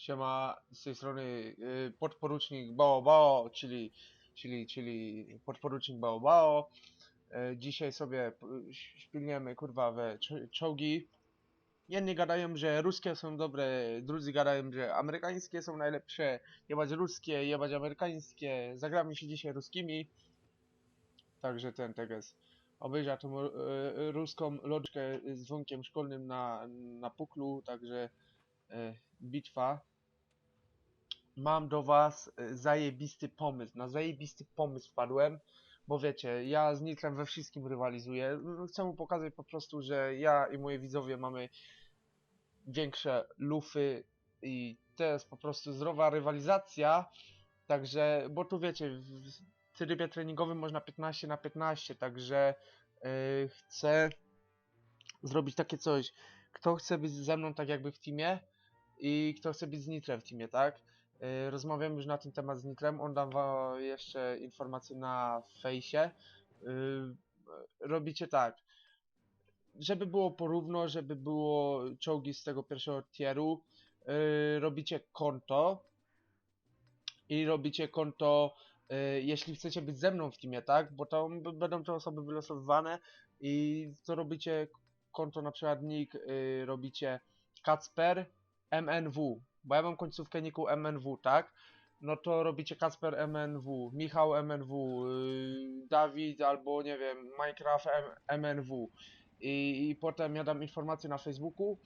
Siema, z tej strony y, podporucznik Bao Bao, czyli, czyli, czyli podporucznik Bao Bao. Y, Dzisiaj sobie szpilniemy kurwa we czo- czołgi. Jedni gadają, że ruskie są dobre, drudzy gadają, że amerykańskie są najlepsze. Jebać ruskie, jebać amerykańskie. Zagramy się dzisiaj ruskimi. Także ten tekst obejrzał tą y, ruską loczkę z dzwonkiem szkolnym na, na puklu, także bitwa. Mam do was y, zajebisty pomysł. Na zajebisty pomysł wpadłem, bo wiecie, ja z Nitrem we wszystkim rywalizuję. Mm, Chcę mu pokazać po prostu, że ja i moje widzowie mamy większe lufy i to jest po prostu zdrowa rywalizacja. Także, bo tu wiecie, w trybie treningowym można 15 na 15, także yy, chcę zrobić takie coś. Kto chce być ze mną tak jakby w teamie i kto chce być z Nitrem w teamie, tak? Yy, rozmawiam już na ten temat z Nitrem, on dam wam jeszcze informacje na fejsie. Yy, robicie tak, żeby było porówno, żeby było czołgi z tego pierwszego tieru, yy, robicie konto i robicie konto, jeśli chcecie być ze mną w teamie, tak? Bo tam będą te osoby wylosowywane i to robicie konto na przykład nick, robicie Kacper MNW, bo ja mam końcówkę niku MNW, tak? No to robicie Kacper MNW, Michał MNW, yy, Dawid albo nie wiem, Minecraft M MNW. I, I potem ja dam informację na Facebooku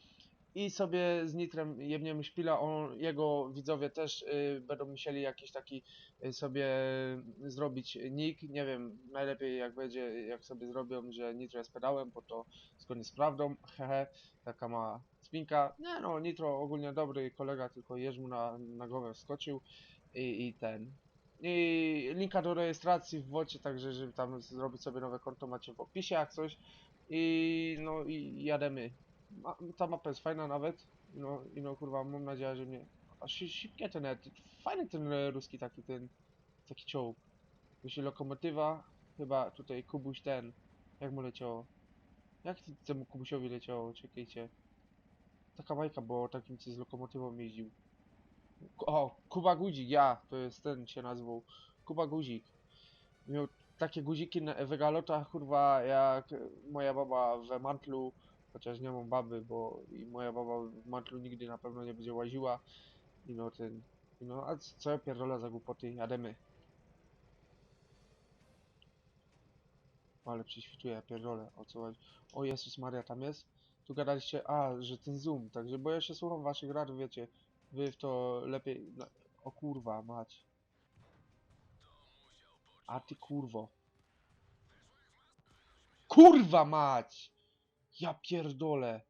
i sobie z Nitrem jebniemy szpila, on, jego widzowie też y, będą musieli jakiś taki y, sobie zrobić nick, nie wiem, najlepiej jak będzie, jak sobie zrobią, że Nitro jest pedałem, bo to zgodnie z prawdą, hehe, taka ma spinka, nie no, Nitro ogólnie dobry kolega, tylko jeż mu na, na głowę wskoczył i, i ten. I linka do rejestracji w wocie, także żeby tam zrobić sobie nowe konto macie w opisie jak coś. I no i jademy. Ma, ta mapa jest fajna nawet. No i no kurwa, mam nadzieję, że mnie. A szy- szybkie ten. Fajny ten ruski taki ten. Taki czołg. Myślę lokomotywa. Chyba tutaj Kubuś ten. Jak mu leciało? Jak temu Kubusiowi leciało? Czekajcie. Taka bajka, bo takim co z lokomotywą jeździł. O, Kuba Guzik, ja, to jest ten się nazwał. Kuba Guzik. Miał takie guziki na wegalotach, kurwa, jak moja baba we mantlu, chociaż nie mam baby, bo i moja baba w mantlu nigdy na pewno nie będzie łaziła. I no ten, i no, a co ja pierdolę za głupoty, jademy. Ale prześwituję, ja pierdolę, o co chodzi. O Jezus Maria, tam jest? Tu gadaliście, a, że ten zoom, także, bo ja się słucham waszych rad, wiecie, wy w to lepiej, no, o kurwa, mać. A ty kurwo. Kurwa mać! Ja pierdolę.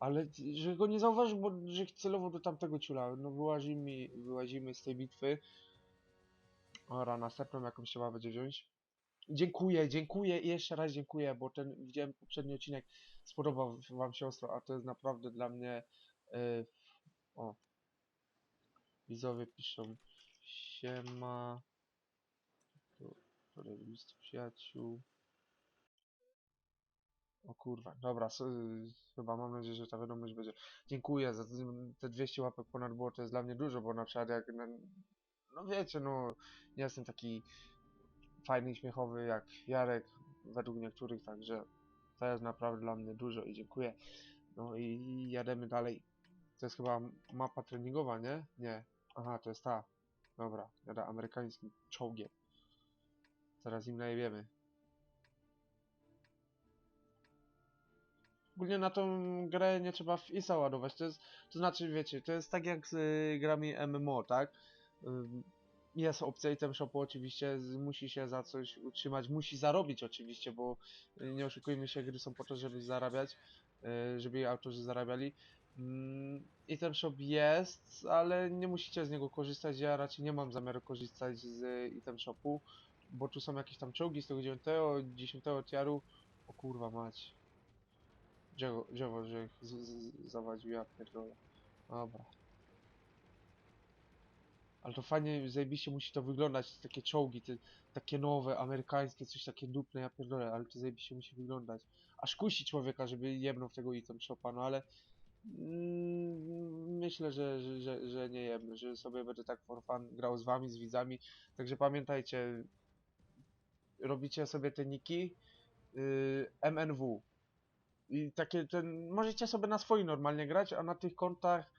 Ale że go nie zauważył, bo że celowo do tamtego ciula. No wyłazimy, wyłazimy z tej bitwy. Ora, następną jakąś trzeba będzie wziąć. Dziękuję, dziękuję i jeszcze raz dziękuję, bo ten widziałem poprzedni odcinek, spodobał wam się ostro, a to jest naprawdę dla mnie yy, o. Widzowie piszą siema to list przyjaciół. O kurwa, dobra, s- chyba mam nadzieję, że ta wiadomość będzie. Dziękuję za te- te 200 łapek ponad było, to jest dla mnie dużo, bo na przykład jak, no wiecie, no nie jestem taki fajny i śmiechowy jak Jarek według niektórych, także to jest naprawdę dla mnie dużo i dziękuję. No i jademy dalej. To jest chyba mapa treningowa, nie? Nie. Aha, to jest ta. Dobra, jada amerykańskim czołgiem. Zaraz im najebiemy. Ogólnie na tą grę nie trzeba w ISA ładować. To jest, to znaczy, wiecie, to jest tak jak z y, grami MMO, tak? Ym, Jest opcja item shopu oczywiście, musi się za coś utrzymać, musi zarobić oczywiście, bo y, nie oszukujmy się, gry są po to, żeby zarabiać, y, żeby autorzy zarabiali. Mm, Item shop jest, ale nie musicie z niego korzystać. Ja raczej nie mam zamiaru korzystać z item shopu, bo tu są jakieś tam czołgi z tego 9, 10 tiaru. O kurwa mać. Dziewo, dziewo że ich zawadził, ja pierdolę. Dobra. Ale to fajnie, zajebiście musi to wyglądać, takie czołgi, te, takie nowe, amerykańskie, coś takie dupne, ja pierdolę, ale to zajebiście musi wyglądać. Aż kusi człowieka, żeby jebnął w tego item shopa, no ale... Mm, myślę, że, że, że, nie jem, że sobie będę tak for fun grał z wami, z widzami. Także pamiętajcie, robicie sobie te niki yy, MNW. I takie ten, możecie sobie na swoim normalnie grać, a na tych kontach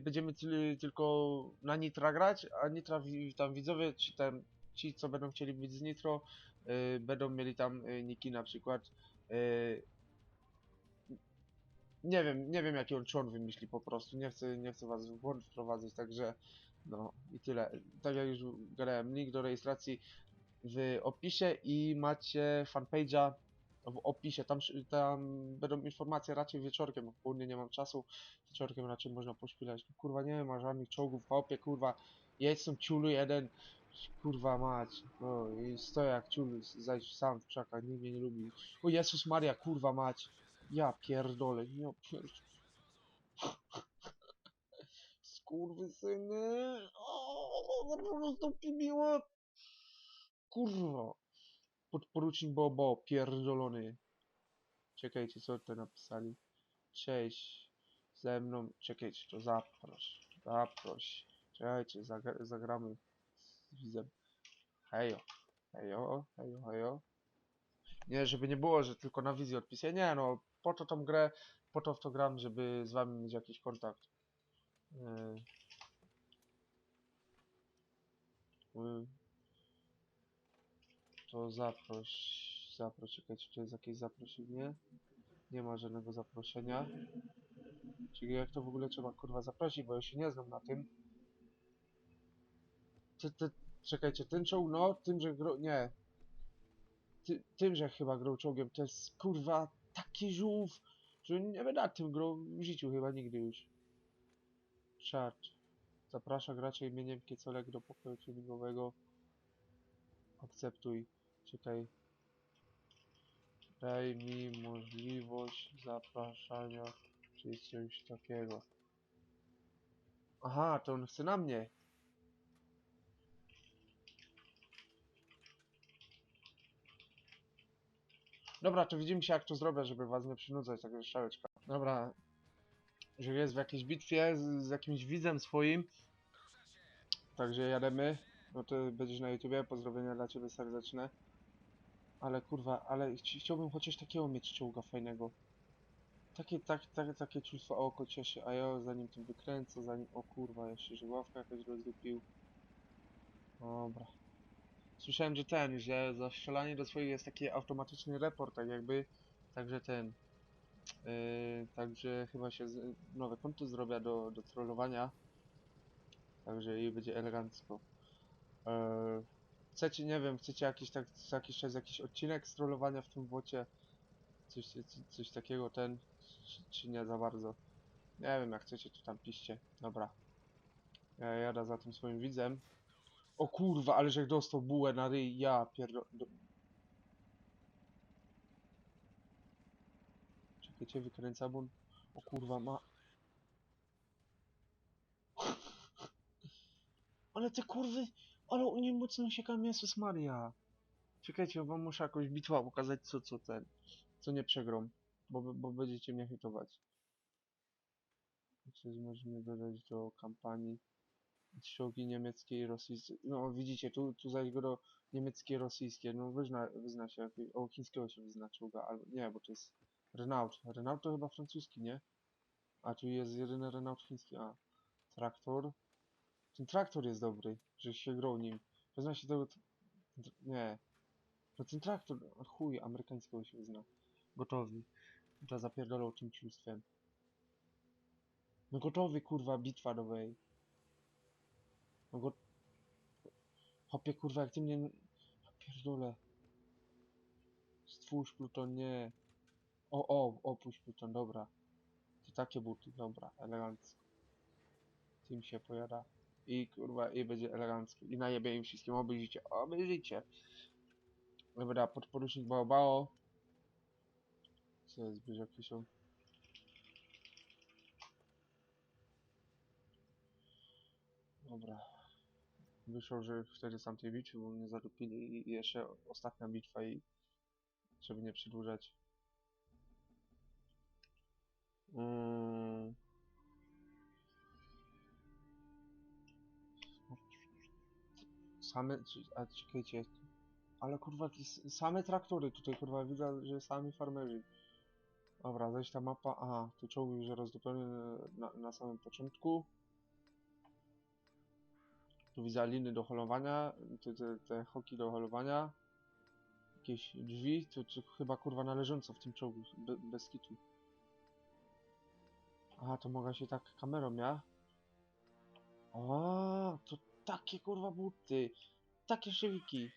będziemy tyl, tylko na Nitra grać, a Nitra tam widzowie, ci, tam, ci co będą chcieli być z Nitro, yy, będą mieli tam yy, niki na przykład. Nie wiem, nie wiem jaki on człon wymyśli po prostu, nie chcę, nie chcę was w błąd wprowadzać, także no i tyle. Tak jak już grałem, link do rejestracji w opisie i macie fanpage'a w opisie, tam, tam będą informacje raczej wieczorkiem, bo w południe nie mam czasu, wieczorkiem raczej można pośpilać. No, kurwa nie ma żadnych czołgów, hopie, kurwa, jedź tą ciulu jeden, kurwa mać, no i stoję jak ciul, zajdź sam w krzakach, nikt mnie nie lubi. O Jezus Maria, kurwa mać, ja pierdolę, ja pierdolę. Skurwysyny, o, po prostu pibiło. Kurwa. Podporucznik Bobo, pierdolony. Czekajcie, co to napisali? Cześć. Ze mną, czekajcie, to zaproś. Zaproś. Czekajcie, zagra zagramy z widzem. Hejo. Hejo, hejo, hejo. Nie, żeby nie było, że tylko na wizji odpisuję. Nie no, po to tą grę, po to w to gram, żeby z wami mieć jakiś kontakt. Yy. To zaproś, zaproś, czekajcie, czy jest jakieś zaproszenie? Nie ma żadnego zaproszenia. Czyli jak to w ogóle trzeba kurwa zaprosić, bo ja się nie znam na tym. Ty, ty, czekajcie, ten no, tym, że gro... nie. Ty, tym, że chyba grał czołgiem, to jest kurwa taki żółw, że nie będę tym grał w życiu chyba nigdy już. Czat. Zaprasza gracza imieniem Kiecolek do pokoju treningowego. Akceptuj. Czekaj. Daj mi możliwość zapraszania czy coś takiego. Aha, to on chce na mnie. Dobra, to widzimy się jak to zrobię, żeby was nie przynudzać, tak szałeczka. Dobra, że jest w jakiejś bitwie z, z jakimś widzem swoim. Także jademy. No to będziesz na YouTubie, pozdrowienia dla ciebie serdeczne. Ale kurwa, ale chci- chciałbym chociaż takiego mieć czołga fajnego. Takie, tak, tak, takie czulstwo o oko cieszy, a ja zanim tym wykręcę, zanim, o kurwa, jeszcze żywawka jakaś rozdupił. Dobra. Słyszałem, że ten, że za strzelanie do swoich jest taki automatyczny report, tak jakby, także ten, yy, także chyba się z, nowe konto zrobię do, do trollowania, także i będzie elegancko. Yy, chcecie, nie wiem, chcecie jakiś tak, jakiś czas jakiś odcinek z trollowania w tym bocie, coś, coś, takiego, ten, czy, czy nie za bardzo. Nie wiem, jak chcecie, to tam piszcie. Dobra. Ja jadę za tym swoim widzem. O kurwa, ale jak dostał bułę na ryj, ja pierdol... do- Czekajcie, wykręcam, bo on... O kurwa, ma... Ale te kurwy... Ale oni mocno sieka Jezus Maria. Czekajcie, wam muszę jakąś bitwę pokazać, co, co ten... Co nie przegrą. Bo, bo będziecie mnie hitować. Coś możemy dodać do kampanii. Czołgi niemieckie i rosyjskie. No widzicie, tu, tu zaś go niemieckie, rosyjskie. No wyzna, wyzna się. O, chińskiego się wyzna albo nie, bo to jest Renault. Renault to chyba francuski, nie? A tu jest jedyny Renault chiński. A, traktor. Ten traktor jest dobry, że się grał nim. Wyzna się tego... Nie. No ten traktor, chuj, amerykańskiego się wyzna. Gotowi. Trzeba zapierdolą tym ciulstwem. No gotowy, kurwa, bitwa do wej. No go... Hopie, kurwa, jak ty mnie... Ja pierdolę. Stwórz Pluton, nie. O, o, opuść Pluton, dobra. To takie buty, dobra, elegancko. Tym się pojada. I kurwa, i będzie elegancko. I najebie im wszystkim, obejrzyjcie, obejrzyjcie. Dobra, podporucznik Bao Bao. Co jest, bierze są? Dobra. Wyszło, że wtedy z tamtej bitwy, bo mnie zatopili i jeszcze ostatnia bitwa i żeby nie przedłużać. Mm. Same, a czekajcie, ale kurwa, same traktory tutaj, kurwa, widzę, że sami farmerzy. Dobra, zaś ta mapa, aha, tu czołgi już rozdupione na, na samym początku. Tu widzę liny do holowania, te, te, te hoki do holowania. Jakieś drzwi, to chyba kurwa należąco w tym czołgu, be, bez kitu. Aha, to mogę się tak kamerą, ja? O, to takie kurwa buty, takie szywiki.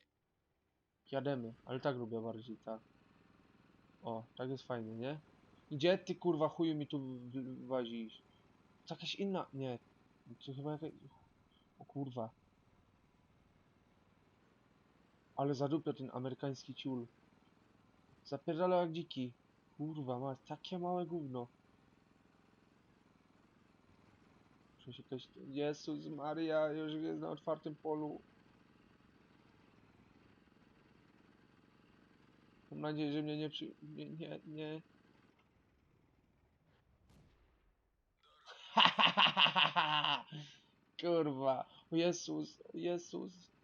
Jademy, ale tak lubię bardziej, tak. O, tak jest fajnie, nie? Gdzie ty kurwa chuju mi tu w- włazisz? To jakaś inna, nie, to chyba jakaś... O kurwa. Ale zadupia ten amerykański ciul. Zapierdala jak dziki. Kurwa, ma takie małe gówno. Jakaś... Jezus Maria, już jest na otwartym polu. Mam nadzieję, że mnie nie przy... Nie, nie, nie. Kurwa. Jezus, Jezus.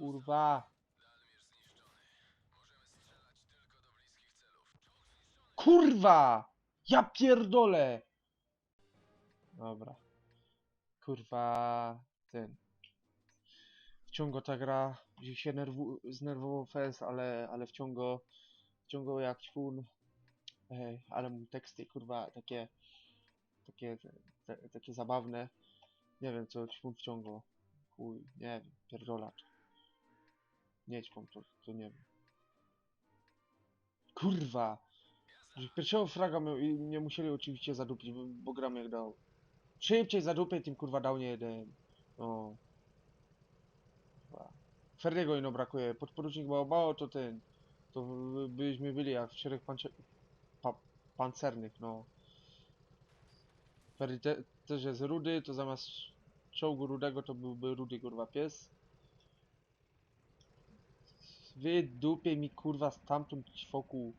Kurwa. Kurwa! Ja pierdolę! Dobra. Kurwa, ten. Wciągo ta gra, że się znerwował fest, ale, ale wciągo, wciągo jak ćpun. Ej, ale mu teksty, kurwa, takie, takie, te, takie zabawne. Nie wiem, co ćpun wciągło. Chuj, nie wiem, pierdolacz. Nie ćpun, to, to nie wiem. Kurwa! Pierwszego fraga i nie musieli oczywiście zadupić, bo, bo gram jak dał. Szybciej zadupię tym kurwa dał nie jeden. No. Ferdiego ino brakuje. Podporucznik Baobao to ten. To by- byśmy byli jak w czterech pancie... pa pancernych, no. Ferdi te też jest rudy, to zamiast czołgu rudego to byłby rudy kurwa pies. Wydupię mi kurwa stamtąd ćwoku.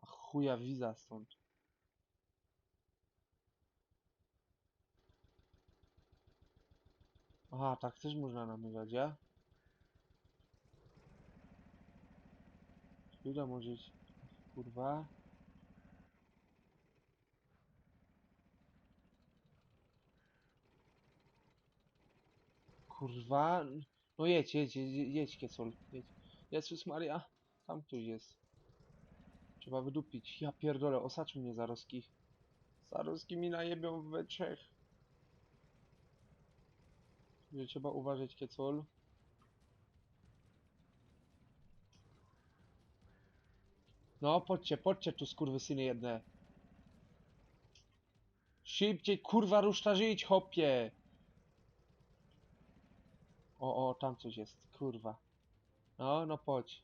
Chuja wiza stąd. Aha, tak też można namywać, ja? Chwila może. Kurwa. Kurwa. No jedź, jedź, jedź, jedź Kiecol. Jedź. Jezus Maria. Tam ktoś jest. Trzeba wydupić. Ja pierdolę, osaczył mnie Zaroski. Zaroski mi najebią we trzech. Że trzeba uważać Kiecol. No, podcie, podcie tu skurwysyny jedne. Szybciej, kurwa, ruszta żyć, hopie! O, o, tam coś jest, kurwa. No, no podź.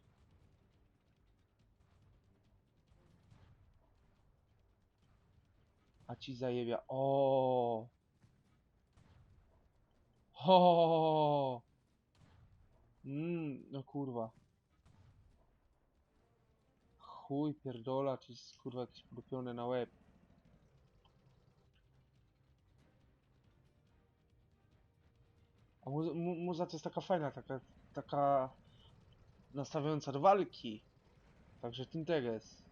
A ci zajebia. O. Ho. Mm, no kurwa. Chuj pierdola, czy jest kurwa jakieś na łeb. A mu, mu, muza to jest taka fajna, taka, taka nastawiająca do walki. Także Tinteges.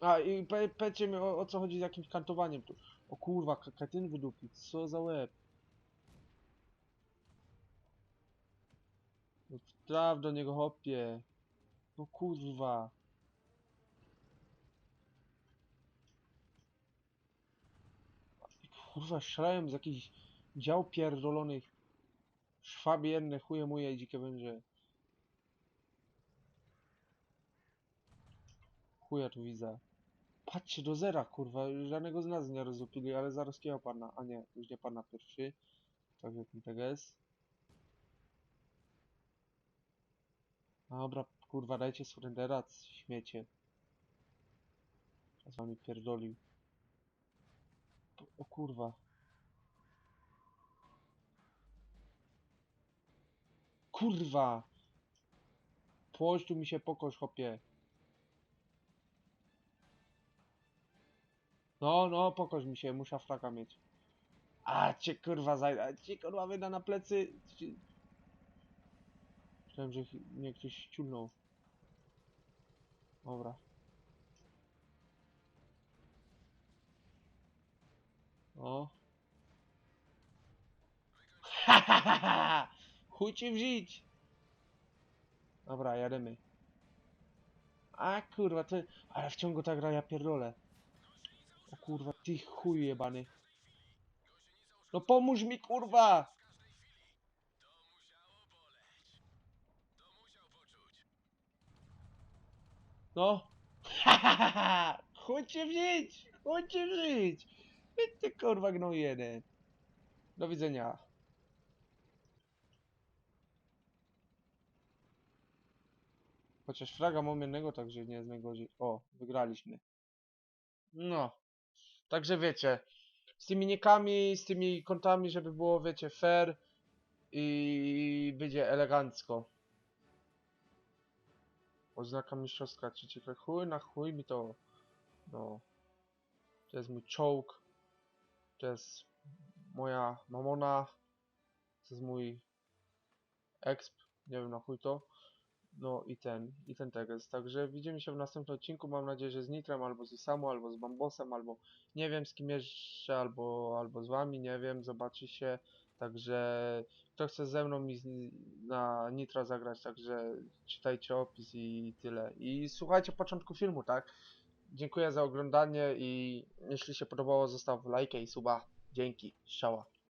A i powiedzcie mi o, o co chodzi z jakimś kantowaniem tu. O kurwa, ka- katyn wydupić, co za łeb. No traf do niego hopie. No kurwa. Kurwa, strzelają z jakichś dział pierdolonych. Szwaby jedne, chuje i dzikie węże. Chuja tu widzę. Patrzcie do zera, kurwa. Żadnego z nas nie rozupili, ale zaraz kiego pana. A nie, już nie pana pierwszy. Także ten teges. Dobra, kurwa, dajcie surrendera, śmiecie. Z wami pierdolił. O kurwa. Kurwa! Płoś tu mi się pokoś, chopie. No, no, pokoś mi się, muszę fraka mieć. A cię kurwa zajda, a cię kurwa wyda na plecy. Myślałem, że mnie ktoś ściulnął. Dobra. O. Ha ha ha ha! Chuj ci w żyć! Dobra, jademy. A kurwa, ty... Ale w ciągu ta gra ja pierdolę. O kurwa, ty chuj jebany. No pomóż mi kurwa! No. Ha ha ha ha! Chuj ci w żyć! Chuj ci w żyć! I ty kurwa gnój jeden. Do widzenia. Chociaż fraga mam jednego, także nie jest najgorzej. O, wygraliśmy. No. Także wiecie, z tymi nikami, z tymi kontami, żeby było, wiecie, fair i będzie elegancko. Oznaka mistrzowska trzeciego. Chuj na chuj mi to. No. To jest mój czołg. To jest moja mamona. To jest mój exp. Nie wiem na chuj to. No i ten, i ten tekst. Także widzimy się w następnym odcinku. Mam nadzieję, że z Nitrem, albo z Isamu, albo z Bambosem, albo nie wiem z kim jeszcze, albo, albo z wami, nie wiem, zobaczy się. Także kto chce ze mną i na Nitra zagrać, także czytajcie opis i tyle. I słuchajcie początku filmu, tak? Dziękuję za oglądanie i jeśli się podobało, zostaw lajkę i suba. Dzięki, strzała.